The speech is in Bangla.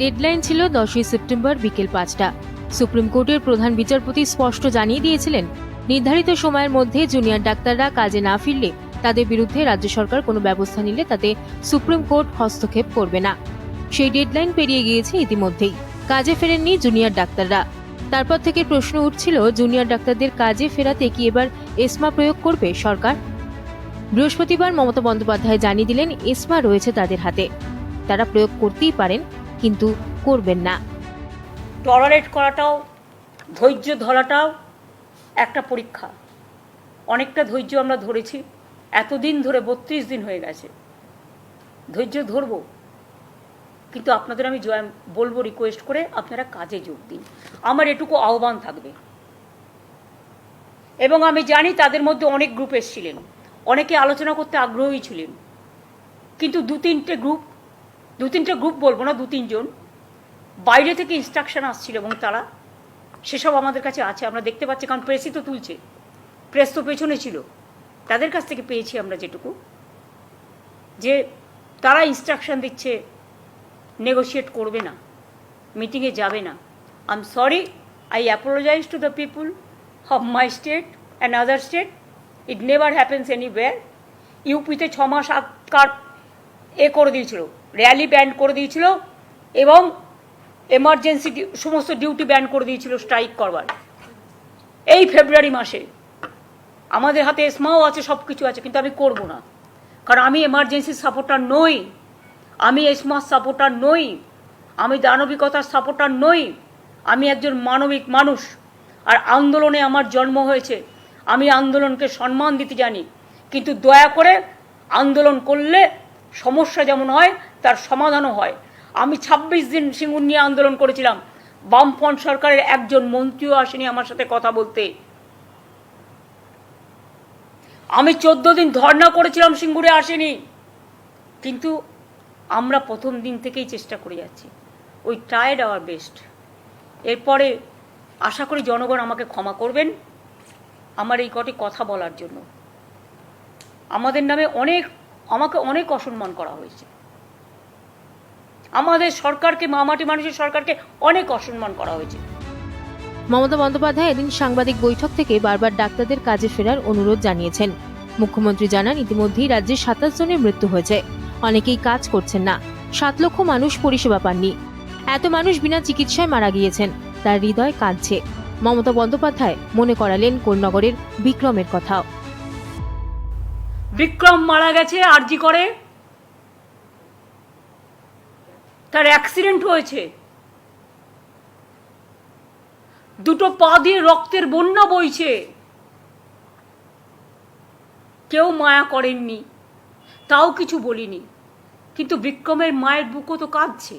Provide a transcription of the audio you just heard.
ডেডলাইন ছিল দশই সেপ্টেম্বর বিকেল পাঁচটা। সুপ্রিম কোর্টের প্রধান বিচারপতি স্পষ্ট জানিয়ে দিয়েছিলেন, নির্ধারিত সময়ের মধ্যে জুনিয়র ডাক্তাররা কাজে না ফিরলে তাদের বিরুদ্ধে রাজ্য সরকার কোনো ব্যবস্থা নিলে তাতে সুপ্রিম কোর্ট হস্তক্ষেপ করবে না। সেই ডেডলাইন পেরিয়ে গিয়েছে ইতিমধ্যেই, কাজে ফেরেননি জুনিয়র ডাক্তাররা। তারপর থেকে প্রশ্ন উঠছিল, জুনিয়র ডাক্তারদের কাজে ফেরাতে কি এবার এসমা প্রয়োগ করবে সরকার? বৃহস্পতিবার মমতা বন্দ্যোপাধ্যায় জানিয়ে দিলেন, এসমা রয়েছে তাদের হাতে। তারা প্রয়োগ করতেই পারেন কিন্তু করবেন না। টলারেট করাটাও, ধৈর্য ধরাটাও একটা পরীক্ষা। অনেকটা ধৈর্য আমরা ধরেছি, এতদিন ধরে বত্রিশ দিন হয়ে গেছে। ধৈর্য ধরবো, কিন্তু আপনাদের আমি জয়, বলব রিকোয়েস্ট করে আপনারা কাজে যোগ দিন। আমার এটুকু আহ্বান থাকবে। এবং আমি জানি তাদের মধ্যে অনেক গ্রুপ এসেছিলেন, অনেকে আলোচনা করতে আগ্রহী ছিলেন, কিন্তু দু তিনটে গ্রুপ দু তিনটে গ্রুপ বলব না দু তিনজন বাইরে থেকে ইনস্ট্রাকশন আসছিল এবং তারা সেসব আমাদের কাছে আছে, আমরা দেখতে পাচ্ছি, কারণ প্রেসই তো তুলছে। প্রেস তো পেছনে ছিল। তাদের কাছ থেকে পেয়েছি আমরা যেটুকু। যে তারা ইনস্ট্রাকশন দিচ্ছে নেগোশিয়েট করবে না মিটিংয়ে যাবে না। I am sorry I apologise to the people of my state and other state it never happens any anywhere ইউপিতে ছ মাস আগকার এ করে দিয়েছিল। র্যালি ব্যান্ড করে দিয়েছিল এবং এমার্জেন্সি সমস্ত ডিউটি ব্যান্ড করে দিয়েছিল স্ট্রাইক করবার। এই ফেব্রুয়ারি মাসে আমাদের হাতে এসমাও আছে সব কিছু আছে, কিন্তু আমি করব না। কারণ আমি এমার্জেন্সি সাপোর্টার নই, আমি এসমার সাপোর্টার নই, আমি দানবিকতার সাপোর্টার নই, আমি একজন মানবিক মানুষ। আর আন্দোলনে আমার জন্ম হয়েছে, আমি আন্দোলনকে সম্মান দিতে জানি, কিন্তু দয়া করে আন্দোলন করলে সমস্যা যেমন হয় তার সমাধানও হয়। আমি ছাব্বিশ দিন সিঙ্গুর নিয়ে আন্দোলন করেছিলাম। বামফ্রন্ট সরকারের একজন মন্ত্রীও আসেনি আমার সাথে কথা বলতে। আমি চোদ্দ দিন ধর্ণা করেছিলাম সিঙ্গুরে আসেনি। কিন্তু আমরা প্রথম দিন থেকেই চেষ্টা করে যাচ্ছি। ওই ট্রায়েড আওয়ার বেস্ট এরপরে আশা করি জনগণ আমাকে ক্ষমা করবেন আমার এই কটি কথা বলার জন্য। আমাদের নামে অনেক, আমাকে অনেক অসম্মান করা হয়েছে। আমাদের সরকারকে মামাটি মানুষের সরকারকে অনেক অসম্মান করা হয়েছে। মমতা বন্দ্যোপাধ্যায় এদিন সাংবাদিক বৈঠক থেকে বারবার ডাক্তারদের কাজে ফেরার অনুরোধ জানিয়েছেন। মুখ্যমন্ত্রী জানান ইতিমধ্যেই রাজ্যে সাতাশ জনের মৃত্যু হয়েছে। অনেকেই কাজ করছেন না। সাত লক্ষ মানুষ পরিষেবা পাননি। এত মানুষ বিনা চিকিৎসায় মারা গিয়েছেন। তার হৃদয় কাঁদছে। মমতা বন্দ্যোপাধ্যায় মনে করালেন কোন্নগরের বিক্রমের কথাও। বিক্রম মারা গেছে আরজি করে? তার অ্যাক্সিডেন্ট হয়েছে। দুটো পা দিয়ে রক্তের বন্যা বইছে। কেউ মায়া করেননি, তাও কিছু বলিনি। কিন্তু বিক্রমের মায়ের বুকও তো কাঁদছে।